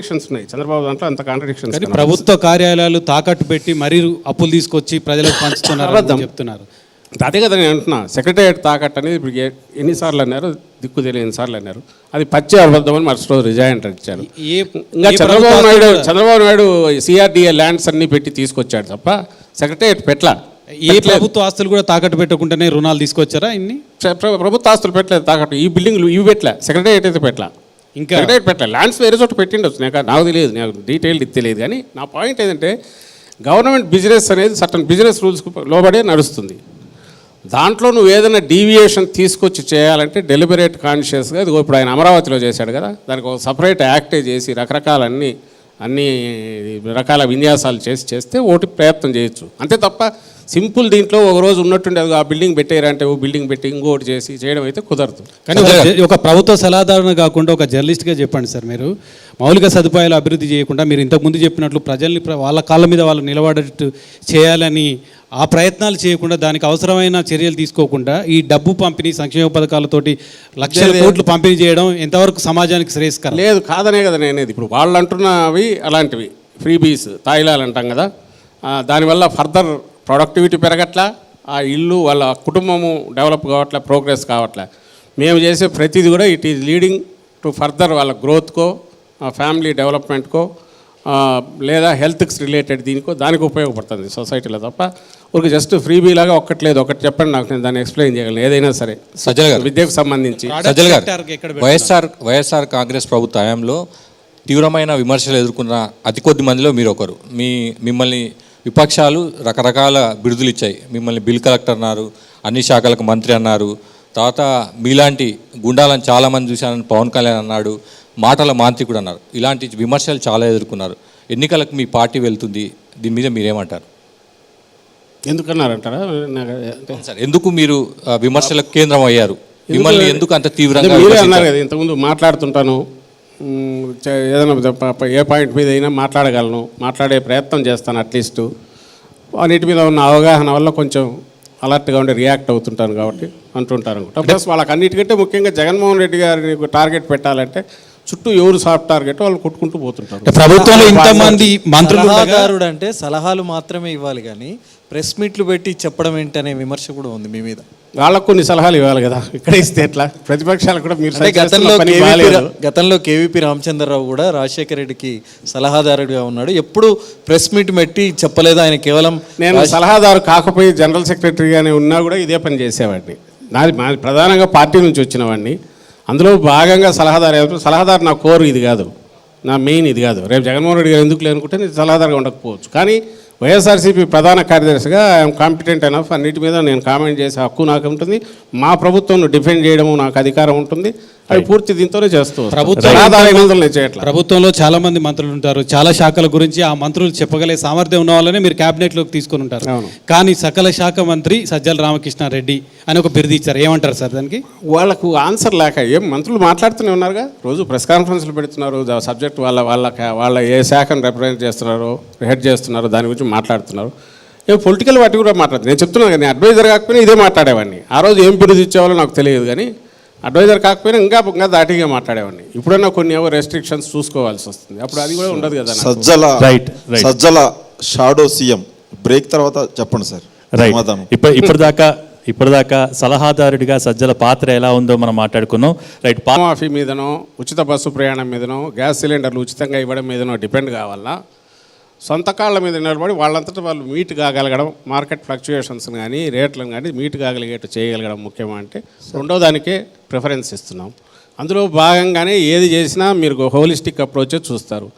Contradictions ఉన్నాయి. చంద్రబాబు దాంట్లో అంత కాంట్రడిక్షన్స్ కానీ ప్రభుత్వ కార్యాలయాలు తాకట్టు పెట్టి మరీ అప్పులు తీసుకొచ్చి ప్రజలకు పంచుతున్నారు. అని చెప్తున్నారు. అదే కదా నేను అంటున్నా. సెక్రటరియట్ తాకట్టు అనేది ఇప్పుడు ఎన్నిసార్లు అన్నారు? దిక్కు తెలియని ఎన్నిసార్లు అన్నారు? అది పచ్చి అబద్ధం అని మరుసటి రోజు రిజైన్ ఇచ్చారు. ఇంకా చంద్రబాబు నాయుడు చంద్రబాబు నాయుడు సిఆర్డిఏ ల్యాండ్స్ అన్ని పెట్టి తీసుకొచ్చాడు తప్ప సెక్రటరియట్ పెట్ల ఏ ప్రభుత్వ ఆస్తులు కూడా తాకట్టు పెట్టకుండానే రుణాలు తీసుకొచ్చారా ఇన్ని? ప్రభుత్వ ఆస్తులు పెట్టలేదు తాకట్టు. ఈ బిల్డింగ్లు ఇవి పెట్టలే? సెక్రటరియట్ అయితే పెట్టలే? ఇంకా సెక్రటరియట్ పెట్టలే ల్యాండ్స్ వేరే చోట పెట్టిండొచ్చు. నాకు నాకు తెలియదు. నాకు డీటెయిల్డ్ తెలియదు. కానీ నా పాయింట్ ఏంటంటే గవర్నమెంట్ బిజినెస్ అనేది సర్టన్ బిజినెస్ రూల్స్ లోబడే నడుస్తుంది. దాంట్లో నువ్వు ఏదైనా డీవియేషన్ తీసుకొచ్చి చేయాలంటే డెలిబరేట్ కాన్షియస్గా ఇది ఇప్పుడు ఆయన అమరావతిలో చేశాడు కదా దానికి ఒక సపరేట్ యాక్టే చేసి రకరకాల అన్ని అన్ని రకాల విన్యాసాలు చేసి చేస్తే ఓటి ప్రయత్నం చేయొచ్చు. అంతే తప్ప సింపుల్ దీంట్లో ఒక రోజు ఉన్నట్టుండి అది ఆ బిల్డింగ్ పెట్టారంటే ఓ బిల్డింగ్ పెట్టి ఇంకోటి చేసి చేయడం అయితే కుదరదు. కానీ ఒక ప్రభుత్వ సలహాదారుని కాకుండా ఒక జర్నలిస్ట్గా చెప్పండి సార్ మీరు. మౌలిక సదుపాయాలు అభివృద్ధి చేయకుండా మీరు ఇంతకుముందు చెప్పినట్లు ప్రజల్ని ప్ర- వాళ్ళ కాళ్ళ మీద వాళ్ళు నిలబడేట్టు చేయాలని ఆ ప్రయత్నాలు చేయకుండా దానికి అవసరమైన చర్యలు తీసుకోకుండా ఈ డబ్బు పంపిణీ సంక్షేమ పథకాలతోటి లక్షల కోట్లు పంపిణీ చేయడం ఎంతవరకు సమాజానికి శ్రేయస్కరం? లేదు కాదనే కదా నేనేది ఇప్పుడు వాళ్ళు అంటున్నవి అలాంటివి. ఫ్రీ బీస్ తాయిలాలు అంటాం కదా. దానివల్ల ఫర్దర్ ప్రొడక్టివిటీ పెరగట్లా ఆ ఇల్లు వాళ్ళ కుటుంబము డెవలప్ కావట్లే ప్రోగ్రెస్ కావట్లే. మేము చేసే ప్రతిదీ కూడా it is leading to further వాళ్ళ గ్రోత్కో ఫ్యామిలీ డెవలప్మెంట్కో ఆ, లేదా హెల్త్కి రిలేటెడ్ దీనికో దానికి ఉపయోగపడుతుంది సొసైటీలో తప్ప. ఒక జస్ట్ ఫ్రీ బీ లాగా ఒక్కట్లేదు ఒకటి చెప్పండి నాకు నేను దాన్ని ఎక్స్ప్లెయిన్ చేయగలను ఏదైనా సరే. సజ్జల గారు. విద్యకు సంబంధించి. సజ్జల గారు వైఎస్ఆర్ వైఎస్ఆర్ కాంగ్రెస్ ప్రభుత్వ హయాంలో తీవ్రమైన విమర్శలు ఎదుర్కొన్న అతి కొద్ది మందిలో మీరు ఒకరు మీ మిమ్మల్ని విపక్షాలు రకరకాల బిరుదులు ఇచ్చాయి. మిమ్మల్ని బిల్ కలెక్టర్ అన్నారు అన్ని శాఖలకు మంత్రి అన్నారు. తర్వాత మీలాంటి గుండాలను చాలామంది చూశానని పవన్ కళ్యాణ్ అన్నాడు మాటల మాంత్రికుడు అన్నారు. ఇలాంటి విమర్శలు చాలా ఎదుర్కొన్నారు. ఎన్నికలకు మీ పార్టీ వెళ్తుంది దీని మీద మీరేమంటారు? ఎందుకన్నారంటారా? సార్ ఎందుకు మీరు విమర్శలకు కేంద్రం అయ్యారు? మిమ్మల్ని ఎందుకు అంత తీవ్రంగా మీరే? అన్నారు కదా ఇంతకుముందు మాట్లాడుతుంటాను ఏదైనా ఏ పాయింట్ మీద అయినా మాట్లాడగలను. మాట్లాడే ప్రయత్నం చేస్తాను అట్లీస్ట్ వాటి మీద ఉన్న అవగాహన వల్ల కొంచెం అలర్ట్గా ఉండి రియాక్ట్ అవుతుంటాను కాబట్టి అంటుంటారు అనుకుంటా ప్లస్ వాళ్ళకి అన్నిటికంటే ముఖ్యంగా జగన్మోహన్ రెడ్డి గారిని టార్గెట్ పెట్టాలంటే చుట్టూ ఎవరు సాఫ్ట్ టార్గెట్ వాళ్ళు కొట్టుకుంటూ పోతుంటారు. ప్రభుత్వంలో ఇంతమంది మంత్రులు అంటే సలహాలు మాత్రమే ఇవ్వాలి కానీ ప్రెస్ మీట్లు పెట్టి చెప్పడం ఏంటనే విమర్శ కూడా ఉంది మీ మీద. వాళ్ళకు కొన్ని సలహాలు ఇవ్వాలి కదా. ఇక్కడ ఇస్తే ఎట్లా? ప్రతిపక్షాలకు కూడా మీరు గతంలో గతంలో కేవీపీ రామచంద్రరావు కూడా రాజశేఖర రెడ్డికి సలహాదారుడిగా ఉన్నాడు. ఎప్పుడు ప్రెస్ మీట్ పెట్టి చెప్పలేదు ఆయన కేవలం నేను సలహాదారు కాకపోయి జనరల్ సెక్రటరీగానే ఉన్నా కూడా ఇదే పని చేసేవాడిని. నాది మా ప్రధానంగా పార్టీ నుంచి వచ్చిన వాడిని. అందులో భాగంగా సలహాదారు సలహాదారు నా కోరు ఇది కాదు. నా మెయిన్ ఇది కాదు. రేపు జగన్మోహన్ రెడ్డి గారు ఎందుకు లేనుకుంటే నేను సలహాదారుగా ఉండకపోవచ్చు. కానీ వైఎస్ఆర్సీపీ ప్రధాన కార్యదర్శిగా ఐఎమ్ కాంపిటెంట్ ఎనఫ్ అన్నిటి మీద నేను కామెంట్ చేసే హక్కు నాకు ఉంటుంది మా ప్రభుత్వం డిఫెండ్ చేయడము నాకు అధికారం ఉంటుంది. అది పూర్తి దీంతోనే చేస్తూ. ప్రభుత్వం ప్రభుత్వంలో చాలా మంది మంత్రులు ఉంటారు. చాలా శాఖల గురించి ఆ మంత్రులు చెప్పగలే సామర్థ్యం ఉన్న వాళ్ళనే మీరు క్యాబినెట్లోకి తీసుకొని ఉంటారు. కానీ సకల శాఖ మంత్రి సజ్జల రామకృష్ణారెడ్డి అని ఒక బిరుదు ఇచ్చారు. ఏమంటారు సార్ దానికి? వాళ్ళకు ఆన్సర్ లేక ఏం మంత్రులు మాట్లాడుతూనే ఉన్నారుగా? రోజు ప్రెస్ కాన్ఫరెన్స్లు పెడుతున్నారు. సబ్జెక్ట్ వాళ్ళ వాళ్ళ వాళ్ళ ఏ శాఖను రిప్రజెంట్ చేస్తున్నారో హెడ్ చేస్తున్నారో దాని గురించి మాట్లాడుతున్నారు. ఏ పొలిటికల్ వాటి కూడా మాట్లాడుతున్నారు. నేను చెప్తున్నాను కానీ అడ్వైజర్ కాకపోయినా ఇదే మాట్లాడేవాడిని. ఆ రోజు ఏం బిరుదు ఇచ్చేవాళ్ళో నాకు తెలియదు కానీ అడ్వైజర్ కాకపోయినా ఇంకా ఇంకా దాటిగా మాట్లాడేవాడిని. ఇప్పుడన్నా కొన్ని ఏవో రెస్ట్రిక్షన్స్ చూసుకోవాల్సి వస్తుంది. అప్పుడు అది కూడా ఉండదు కదా. Sajjala Right, right. Sajjala shadow CM. Break తర్వాత చెప్పండి సార్. రైట్ ఇప్పుడు ఇప్పటిదాకా ఇప్పటిదాకా సలహాదారుడిగా సజ్జల పాత్ర ఎలా ఉందో మనం మాట్లాడుకున్నాం. రైట్ పా- మాఫీ మీదనో ఉచిత బస్సు ప్రయాణం మీదనో గ్యాస్ సిలిండర్లు ఉచితంగా ఇవ్వడం మీదనో డిపెండ్ కావాలన్నా సొంత కాళ్ళ మీద నిలబడి వాళ్ళంతటా వాళ్ళు మీట్ కాగలగడం మార్కెట్ ఫ్లక్చుయేషన్స్ కానీ రేట్లను కానీ మీట్ కాగలిగేట్టు చేయగలగడం ముఖ్యమా అంటే రెండో దానికే ప్రిఫరెన్స్ ఇస్తున్నాం. అందులో భాగంగానే ఏది చేసినా మీరు హోలిస్టిక్ అప్రోచే చూస్తారు.